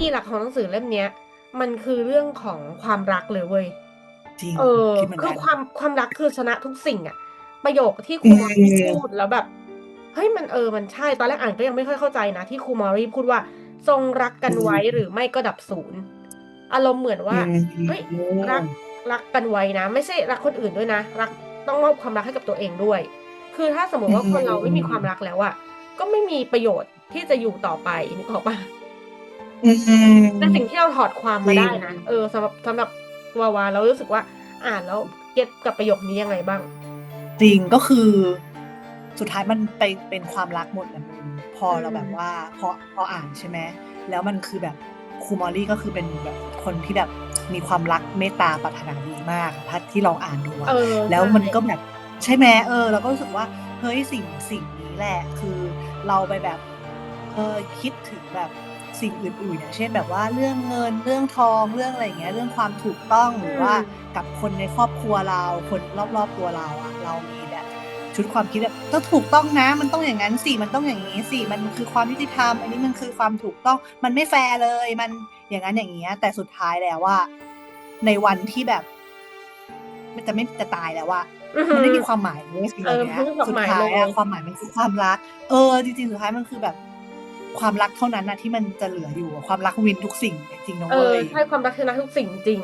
กีหลักของหนังสือเล่มเนี้ย มันคือเรื่องของความรักเลยเว้ยจริงเออคิดเหมือนคืกัอนความความรักคือชนะทุกสิ่งอะประโยคที่ครูอืมมอรี่พูดแล้วแบบเฮ้ยมันเออมันใช่ตอนแรกอ่านก็ยังไม่ค่อยเข้าใจนะที่ครูมอรี่พูดว่าทรงรักกันไว้หรือไม่ก็ดับศูนย์อารมณ์เหมือนว่าเฮ้ยรักรักกันไว้นะ ไม่ใช่รักคนอื่นด้วยนะ รักต้องมอบความรักให้กับตัวเองด้วย คือถ้าสมมติว่าอืมคนเราไม่มีความรักแล้วอะก็ไม่มีประโยชน์ที่จะอยู่ต่อไปนึกออกปะ อืมแต่สิ่งที่เราถอดความมาจริงได้นะเออสำหรับสำหรับวาวาเรารู้สึกว่าอ่านแล้วเก็ตกับประโยคนี้ยังไงบ้าง จริงก็คือ สุดท้ายมันไปเป็นความรักหมดเลยมึงพอเราอืมแบบว่าพอพออ่านใช่ไหมแล้วมันคือแบบครูมอลลี่ก็คือเป็นแบบคนที่แบบมีความรักเมตตาปรารถนาดีมากถ้าที่ลองอ่านดูอะเออแล้วใช่มันก็แบบใช่ไหมเออเราก็รู้สึกว่าเฮ้ยสิ่งสิ่งนี้แหละ คือเราไปแบบเออคิดถึงแบบ สิ่งอื่นๆอย่างเช่นแบบว่าเรื่องเงินเรื่องทองเรื่องอะไรอย่างเงี้ยเรื่องความถูกต้องหรือว่ากับคนในครอบครัวเรา คนรอบๆตัวเราอะเรามีแบบชุดความคิดแบบต้องถูกต้องนะ มันต้องอย่างนั้นสิมันต้องอย่างนี้สิมันคือความยุติธรรมอันนี้มันคือความถูกต้องมันไม่แฟร์เลยมันอย่างนั้นอย่างเงี้ย แต่สุดท้ายแล้วว่า ในวันที่แบบ มันจะไม่จะตายแล้วว่าอือหืมันอไม่มีความหมายเลยสิ่งเหล่าเออนี้ไม่มีความสุดหมายท้ายอะเลยความหมายมันคือความรัก เออ จริงๆ สุดท้ายมันคือแบบ ความรักเท่านั้นนะที่มันจะเหลืออยู่ความรักวินทุกสิ่งจริงนะเอเว้ยใช่ความรักคือรักทุกสิ่งจริง